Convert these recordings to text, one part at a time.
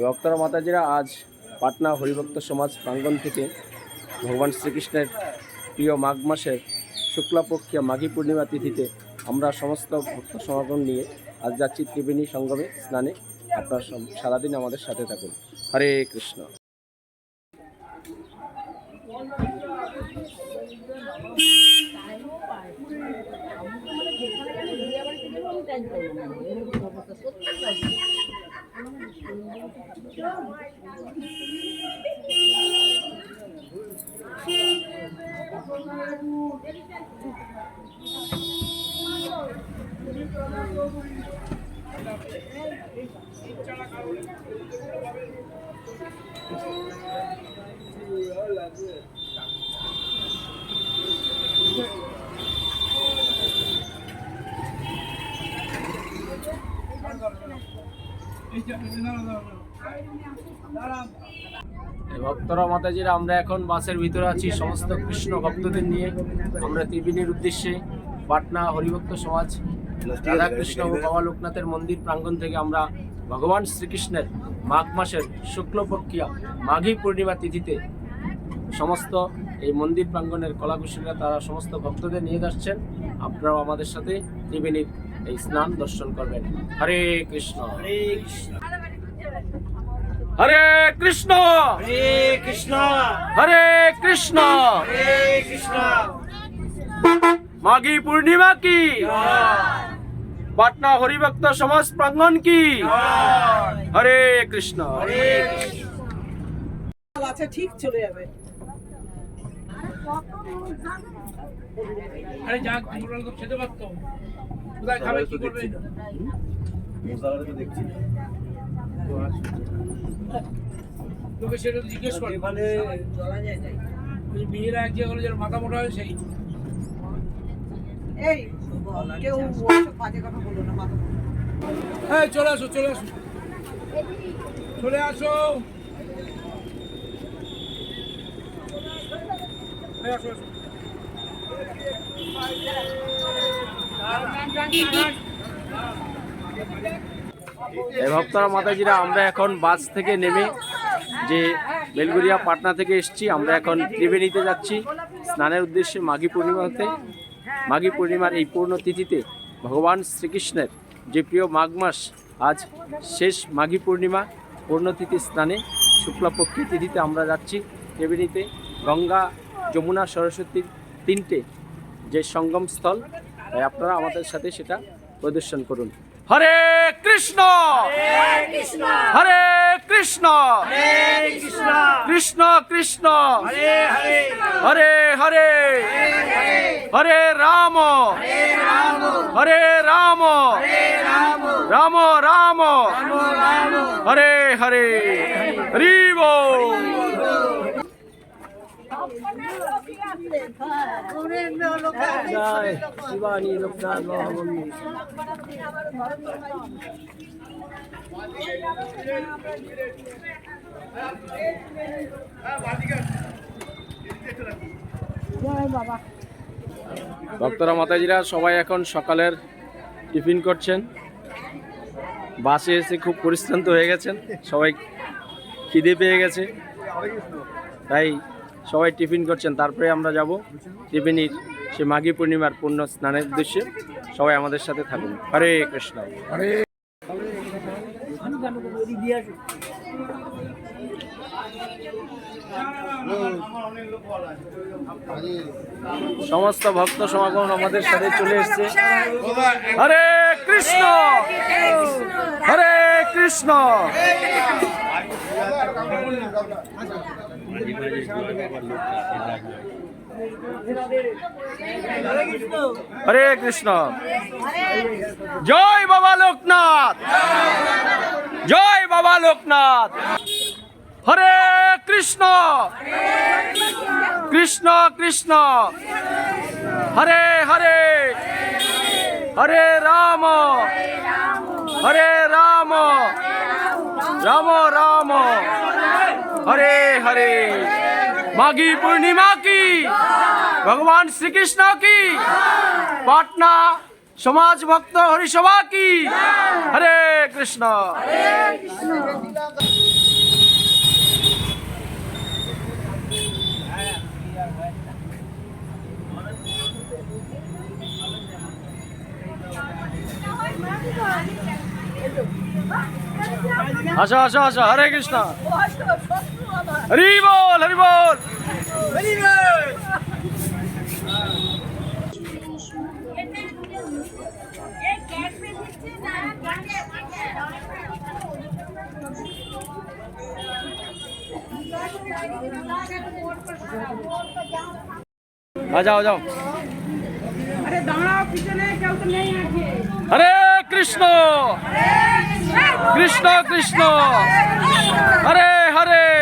ভক্তরা মাতাজিরা আজ পাটনা হরিভক্ত সমাজ প্রাঙ্গণ থেকে ভগবান শ্রীকৃষ্ণের প্রিয় মাঘ মাসের শুক্লাপক্ষীয় মাঘী পূর্ণিমা তিথিতে আমরা সমস্ত ভক্ত সমাগম নিয়ে আজ যাচ্ছি ত্রিবেণী সঙ্গমে স্নানে। আপনার সারাদিন আমাদের সাথে থাকুন। হরে কৃষ্ণ। এই ভক্তরা মাতাজিরা, আমরা এখন বাসের ভিতরে আছি, সমস্ত কৃষ্ণ ভক্তদের নিয়ে। আমরা ত্রিবেণীর উদ্দেশ্যে পাটনা হরিভক্ত সমাজ, রাধাকৃষ্ণ ও বাবা লোকনাথের মন্দির প্রাঙ্গণ থেকে আমরা ভগবান শ্রীকৃষ্ণের মাঘ মাসের শুক্লপক্ষিয়া, মাঘী পূর্ণিমা তিথিতে সমস্ত এই মন্দির প্রাঙ্গণের কলাকুশলীরা, তারা সমস্ত ভক্তদের নিয়ে যাচ্ছেন। আপনারাও আমাদের সাথে ত্রিবেণীর এই স্নান দর্শন করবেন। হরে কৃষ্ণ। হরে কৃষ্ণ। হরে কৃষ্ণ। হরে কৃষ্ণ। হরে কৃষ্ণ। হরে কৃষ্ণ। মাঘী পূর্ণিমা কি? পাটনা হরিভক্ত সমাজ প্রাঙ্গণ কি? হরে কৃষ্ণ। হরে কৃষ্ণ। ঠিক চলে যাবে। আরে যাক তোমরা তো তোকে সেটা তো জিজ্ঞেস কর। ওই মেয়েরা এক জায়গায় হলে যার মাথা মোটা হয় সেই। এই কেউ ওসব বাজে কথা বলো না মাথা হ্যাঁ চলে আসো চলে আসো। চলে আসো। আসো আসো। ভক্তরা মাতাজিরা, আমরা এখন বাস থেকে নেমে যে বেলগুড়িয়া পাটনা থেকে এসেছি, আমরা এখন ত্রিবেণীতে যাচ্ছি স্নানের উদ্দেশ্যে মাঘী পূর্ণিমাতে। মাঘী পূর্ণিমার এই পূর্ণ তিথিতে ভগবান শ্রীকৃষ্ণের যে প্রিয় মাঘ মাস, আজ শেষ মাঘী পূর্ণিমা পূর্ণতিথি স্নানে শুক্লাপক্ষী তিথিতে আমরা যাচ্ছি ত্রিবেণীতে গঙ্গা, যমুনা, সরস্বতীর তিনটে যে সঙ্গম স্থল তাই আপনারা আমাদের সাথে সেটা প্রদর্শন করুন। হরে কৃষ্ণ! হরে কৃষ্ণ! কৃষ্ণ কৃষ্ণ! হরে হরে! হরে রাম! হরে রাম! রাম রাম! হরে হরে! জয় ভক্তরা মাতাজিরা, সবাই এখন সকালের টিফিন করছেন। বাসে এসে খুব পরিশ্রান্ত হয়ে গেছেন। সবাই খিদে পেয়ে গেছে। তাই সবাই টিফিন করছেন তারপরে আমরা যাব। ত্রিবেণীর সে মাঘী পূর্ণিমার পূর্ণ স্নানের উদ্দেশ্যে সবাই আমাদের সাথে থাকুন। হরে কৃষ্ণ। হরে সমস্ত ভক্ত সমাগম আমাদের সাথে চলে এসছে। হরে কৃষ্ণ! হরে কৃষ্ণ! হরে কৃষ্ণ। জয় বাবা লোকনাথ। জয় বাবা লোকনাথ। হরে কৃষ্ণ। কৃষ্ণ কৃষ্ণ। হরে হরে। হরে রাম। হরে রাম। রাম রাম। হরে হরে। মাঘী পূর্ণিমা কি? ভগবান শ্রীকৃষ্ণ কি? পাটনা সমাজ ভক্ত হরিসভা কি? হরে কৃষ্ণ। আসো আসো আসো। হরে কৃষ্ণ। हरी बोल हरी बोल। हरी बोल आ जाओ। जाओ अरे तो नहीं हरे कृष्ण। कृष्ण कृष्ण। हरे हरे।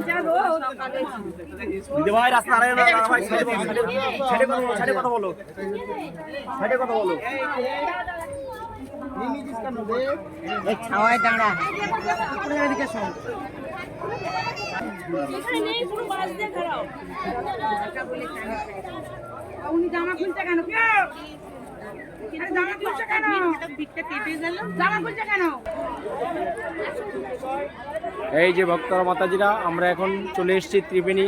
যাব ভাই রাস্তা আরে না ভাই ছেড়ে কথা বলো ছেড়ে কথা বলো। ছেড়ে কথা বলো। উনি জামা খুলছে কেন কেউ জামা খুলছে কেন? কেন এই যে ভক্তরা মাতাজিরা, আমরা এখন চলে এসেছি ত্রিবেণী।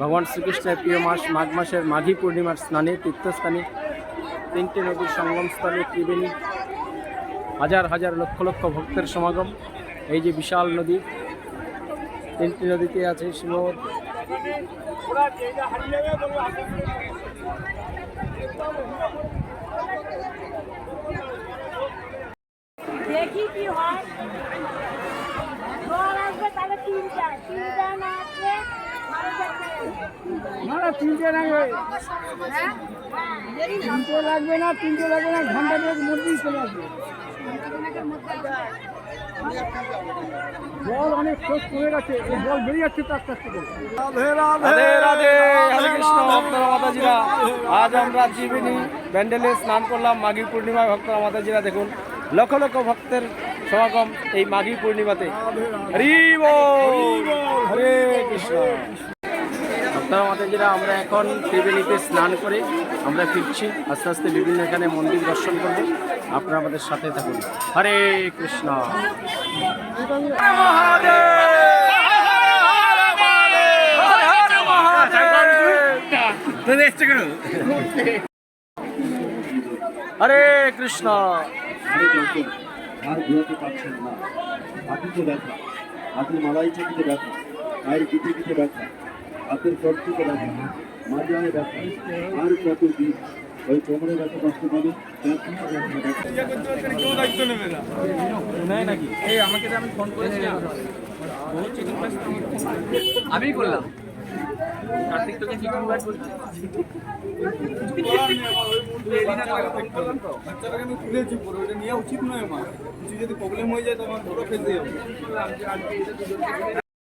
ভগবান শ্রীকৃষ্ণের প্রিয় মাস, মাঘ মাসের মাঘী পূর্ণিমার স্নানে, তীর্থস্থানে। তিনটি নদীর সঙ্গম স্থলে ত্রিবেণী। হাজার হাজার লক্ষ লক্ষ ভক্তের সমাগম। এই যে বিশাল নদী, তিনটি নদীতে আছে শিমর। দেখি কি হয়। জল আসবে তাহলে তিনটা তিনটা না আসবে না। তিনটে লাগবে তিনটে লাগবে না তিনটে লাগবে না ঘণ্টা মধ্যেই চলে আসবে। জল অনেক কমে গেছে। এই জল বেরিয়ে যাচ্ছে আস্তে আস্তে রাধে রাধে হরে কৃষ্ণ ভক্তরা মাতাজিরা। আজ আমরা জীবিনী ব্যান্ডেলে স্নান করলাম মাঘী পূর্ণিমায়। ভক্তরা মাতাজিরা দেখুন লক্ষ লক্ষ ভক্তের সমাগম এই মাঘী পূর্ণিমাতে। হরি বল হরে কৃষ্ণ। ভক্তরা মাতাজিরা আমরা এখন ত্রিবেণীতে স্নান করে আমরা ফিরছি। আস্তে আস্তে বিভিন্ন এখানে মন্দির দর্শন করব। আপনারা আমাদের সাথে থাকুন। হরে কৃষ্ণ। হরে কৃষ্ণ। আরে ঘুরাতে পারছেন না। হাঁটুতে ব্যথা। হাতের মালাই চাকিতে ব্যথা। পায়ের পিঠে পিঠে ব্যথা। হাতের ব্যথা মাজায় ব্যথা আর কত দিন? ওই কোমরে ব্যথা কষ্ট পাবে? এই আমাকে আমি ফোন করেছিলাম আমি করলাম। কার্তিক তোকে কি করবার বাচ্চাটাকে আমি তুলেছি পরে ওটা নেওয়া উচিত নয় আমার। কিছু যদি প্রবলেম হয়ে যায় তো আমার বড় ফেলতে যাব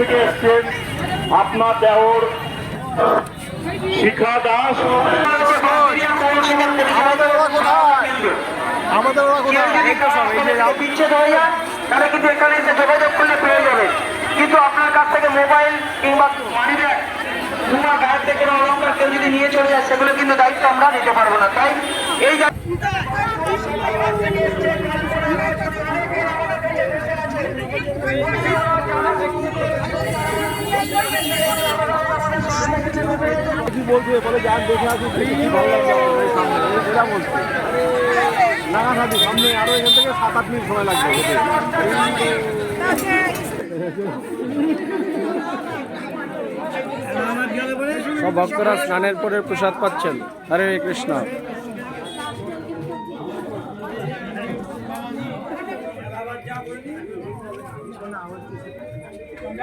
থেকে এসছেন আপনার দেওর শিখা দাস। আমাদের ওরা বিচ্ছেদ হয়ে যান তাহলে কিন্তু এখানে এসে যোগাযোগ করলে পেয়ে যাবেন কিন্তু আপনার কাছ থেকে মোবাইল কিংবা মানি ব্যাগ কিংবা গায়ের থেকে অলঙ্কার কেউ যদি নিয়ে চলে যায় সেগুলো কিন্তু দায়িত্ব আমরা নিতে পারব না। তাই এই যা- Thank you. কি বলছে বলে দেখে আসি বলছে সামনে আরও এখান থেকে সাত আট মিনিট সময় লাগবে। সব ভক্তরা স্নানের পরে প্রসাদ পাচ্ছেন Hare Krishna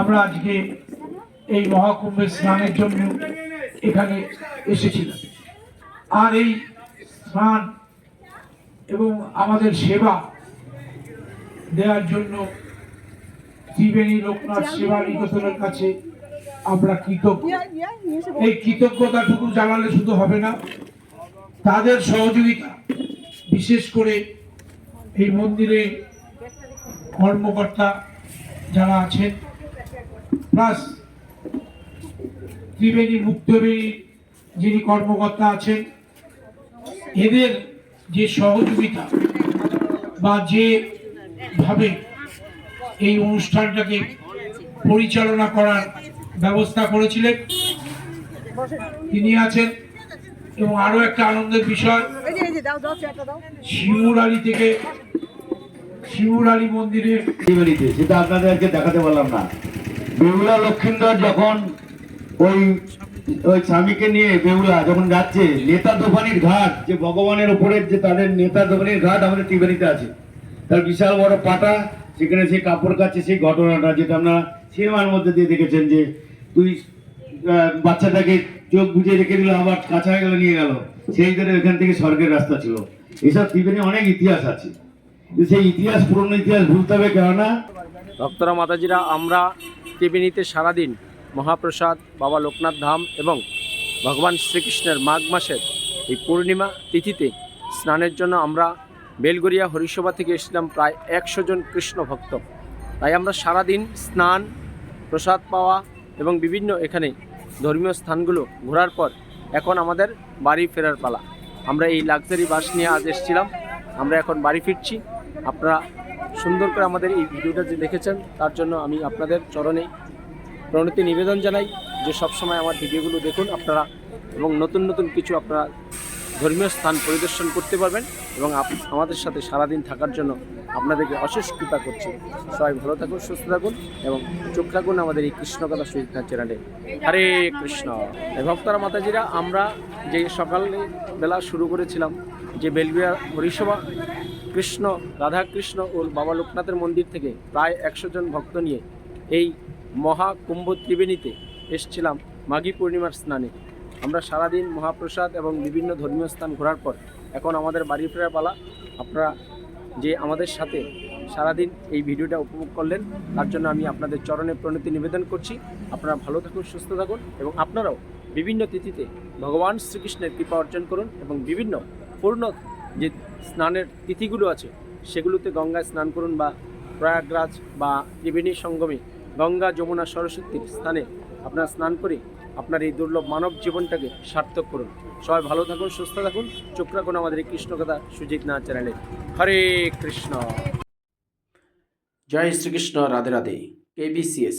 আমরা আজকে এই মহাকুম্ভের স্নানের জন্য এখানে এসেছিলাম। আর এই স্নান এবং আমাদের সেবা দেওয়ার জন্য ত্রিবেণী লোকনাথ সেবা নিকেতনের কাছে আমরা কৃতজ্ঞ। এই কৃতজ্ঞতাটুকু জানালে শুধু হবে না, তাদের সহযোগিতা, বিশেষ করে এই মন্দিরে কর্মকর্তা যারা আছেন প্লাস ত্রিবেণী মুক্তবেণী যিনি কর্মকর্তা আছেন, এদের যে সহযোগিতা বা যেভাবে এই অনুষ্ঠানটাকে পরিচালনা করার ব্যবস্থা করেছিলেন, তিনি আছেন। এবং আরও একটা আনন্দের বিষয়, শিমুর আলী থেকে, শিমুর আলী মন্দিরে সেটা আপনাদেরকে দেখাতে পারলাম না। বেহুলা লক্ষিন্দর যখন ওই ওই স্বামীকে নিয়ে বেহুলা যখন যাচ্ছে, নেতা দোকানির ঘাট, যে ভগবানের উপরের যে তাদের নেতা দোকানির ঘাট আমাদের ত্রিবেণীতে আছে। তার বিশাল বড় পাটা সেখানে সেই কাপড় কাচ্ছে সেই ঘটনাটা যেটা আমরা সিনেমার মধ্যে দিয়ে দেখেছেন যে তুই বাচ্চাটাকে চোখ বুঝে রেখে দিল, আবার কাছা হয়ে গেল নিয়ে গেল। সেই ধরে ওইখান থেকে স্বর্গের রাস্তা ছিল। এসব ত্রিবেণী অনেক ইতিহাস আছে। সেই ইতিহাস, পুরনো ইতিহাস ভুলতে হবে কেননা ভক্তরা, মাতাজিরা, আমরা ত্রিবেণীতে সারাদিন মহাপ্রসাদ, বাবা লোকনাথ ধাম এবং ভগবান শ্রীকৃষ্ণের মাঘ মাসের এই পূর্ণিমা তিথিতে স্নানের জন্য আমরা বেলগড়িয়া হরিসভা থেকে এসেছিলাম প্রায় একশো জন কৃষ্ণ ভক্ত। তাই আমরা সারাদিন স্নান, প্রসাদ পাওয়া এবং বিভিন্ন এখানে ধর্মীয় স্থানগুলো ঘোরার পর এখন আমাদের বাড়ি ফেরার পালা। আমরা এই লাক্সারি বাস নিয়ে আজ এসেছিলাম। আমরা এখন বাড়ি ফিরছি। আপনারা সুন্দর করে আমাদের এই ভিডিওটা যে দেখেছেন, তার জন্য আমি আপনাদের চরণে প্রণতি নিবেদন জানাই যে সবসময় আমার ভিডিওগুলো দেখুন আপনারা এবং নতুন নতুন কিছু আপনারা ধর্মীয় স্থান পরিদর্শন করতে পারবেন এবং আমাদের সাথে সারাদিন থাকার জন্য আপনাদেরকে অশেষ কৃপা করছি। সবাই ভালো থাকুন, সুস্থ থাকুন এবং চোখ রাখুন আমাদের এই কৃষ্ণকথা সুবিধা চ্যানেলে। হরে কৃষ্ণ। ভক্তরা মাতাজিরা, আমরা যে সকালে বেলা শুরু করেছিলাম যে বেলবিয়া হরিসভা কৃষ্ণ, রাধাকৃষ্ণ ও বাবা লোকনাথের মন্দির থেকে প্রায় একশো জন ভক্ত নিয়ে এই মহাকুম্ভ ত্রিবেণীতে এসছিলাম মাঘী পূর্ণিমার স্নানে। আমরা সারাদিন মহাপ্রসাদ এবং বিভিন্ন ধর্মীয় স্থান ঘোরার পর এখন আমাদের বাড়ি ফেরার পালা। আপনারা যে আমাদের সাথে সারাদিন এই ভিডিওটা উপভোগ করলেন, তার জন্য আমি আপনাদের চরণে প্রণতি নিবেদন করছি। আপনারা ভালো থাকুন, সুস্থ থাকুন এবং আপনারাও বিভিন্ন তিথিতে ভগবান শ্রীকৃষ্ণের কৃপা অর্জন করুন এবং বিভিন্ন পূর্ণ যে স্নানের তিথিগুলো আছে, সেগুলোতে গঙ্গায় স্নান করুন বা প্রয়াগরাজ বা ত্রিবেণী সঙ্গমে গঙ্গা, যমুনা, সরস্বতীর স্থানে আপনার স্নান করে আপনার এই দুর্লভ মানব জীবনটাকে সার্থক করুন। সবাই ভালো থাকুন, সুস্থ থাকুন। চোখ রাখুন আমাদের কৃষ্ণকথা সুজিত না চ্যানেলে। হরে কৃষ্ণ। জয় শ্রীকৃষ্ণ, রাধে রাধে। কেবিসিএস